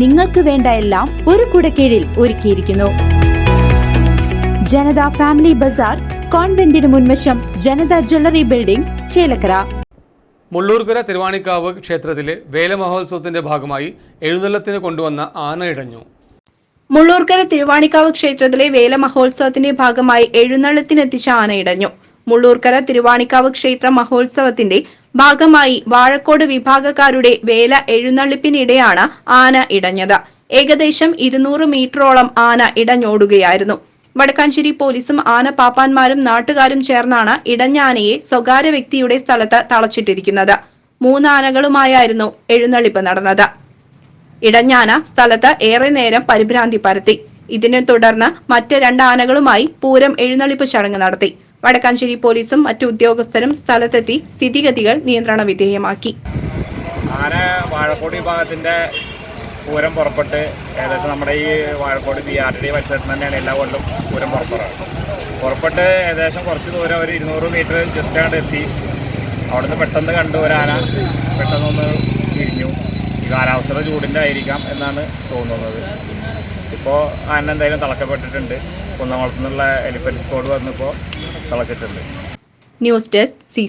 നിങ്ങൾക്ക് വേണ്ട എല്ലാം ഒരു കുടക്കീഴിൽ ഒരുക്കിയിരിക്കുന്നു. ജനത ഫാമിലി ബസാർ കോൺവെന്റിന് മുൻവശം ജനത ജ്വല്ലറി ബിൽഡിംഗ് ചേലക്കര. മുള്ളൂർക്കര തിരുവാണിക്കാവ് ക്ഷേത്രത്തിലെ വേലമഹോത്സവത്തിന്റെ ഭാഗമായി എഴുന്നള്ളത്തിന് കൊണ്ടുവന്ന ആന ഇടഞ്ഞു. മുള്ളൂർക്കര തിരുവാണിക്കാവ് ക്ഷേത്രത്തിലെ വേല മഹോത്സവത്തിന്റെ ഭാഗമായി എഴുന്നള്ളത്തിനെത്തിച്ച ആന ഇടഞ്ഞു. മുള്ളൂർക്കര തിരുവാണിക്കാവ് ക്ഷേത്ര മഹോത്സവത്തിന്റെ ഭാഗമായി വാഴക്കോട് വിഭാഗക്കാരുടെ വേല എഴുന്നള്ളിപ്പിനിടെയാണ് ആന ഇടഞ്ഞത്. ഏകദേശം ഇരുന്നൂറ് മീറ്ററോളം ആന ഇടഞ്ഞോടുകയായിരുന്നു. വടക്കാഞ്ചേരി പോലീസും ആന പാപ്പാന്മാരും നാട്ടുകാരും ചേർന്നാണ് ഇടഞ്ഞ ആനയെ സ്വകാര്യ വ്യക്തിയുടെ സ്ഥലത്ത് തളച്ചിട്ടിരിക്കുന്നത്. മൂന്നാനകളുമായായിരുന്നു എഴുന്നള്ളിപ്പ് നടന്നത്. ഇടഞ്ഞാന സ്ഥലത്ത് ഏറെ നേരം പരിഭ്രാന്തി പരത്തി. ഇതിനെ തുടർന്ന് മറ്റ് രണ്ട് ആനകളുമായി പൂരം എഴുന്നള്ളിപ്പ് ചടങ്ങ് നടത്തി. വടക്കാഞ്ചേരി പോലീസും മറ്റു ഉദ്യോഗസ്ഥരും സ്ഥലത്തെത്തി സ്ഥിതിഗതികൾ നിയന്ത്രണ വിധേയമാക്കി. ആന വാഴക്കോടി ഭാഗത്തിന്റെ പൂരം പുറപ്പെട്ട് ഏകദേശം നമ്മുടെ ഈ വാഴക്കോട് ബി ആർ ഡി പരിസരത്ത് തന്നെയാണ് എല്ലാ കൊല്ലം പൂരം പുറപ്പെടുക. പുറപ്പെട്ട് ഏകദേശം കുറച്ച് ദൂരം ഒരു ഇരുന്നൂറ് മീറ്റർ ജസ്റ്റ് അങ്ങോട്ട് എത്തി. അവിടുന്ന് പെട്ടെന്ന് കണ്ടു ഒരാന പെട്ടെന്നൊന്ന് തിരിഞ്ഞു. ഈ കാലാവസ്ഥയുടെ ചൂടിന്റെ ആയിരിക്കാം എന്നാണ് തോന്നുന്നത്. ഇപ്പോൾ ആന എന്തായാലും തളക്കപ്പെട്ടിട്ടുണ്ട്. കുന്നംകുളത്തു നിന്നുള്ള എലിഫന്റ് സ്ക്വാഡ് വന്നപ്പോൾ തളച്ചിട്ടുണ്ട് ന്യൂസ് ഡെസ്ക് സി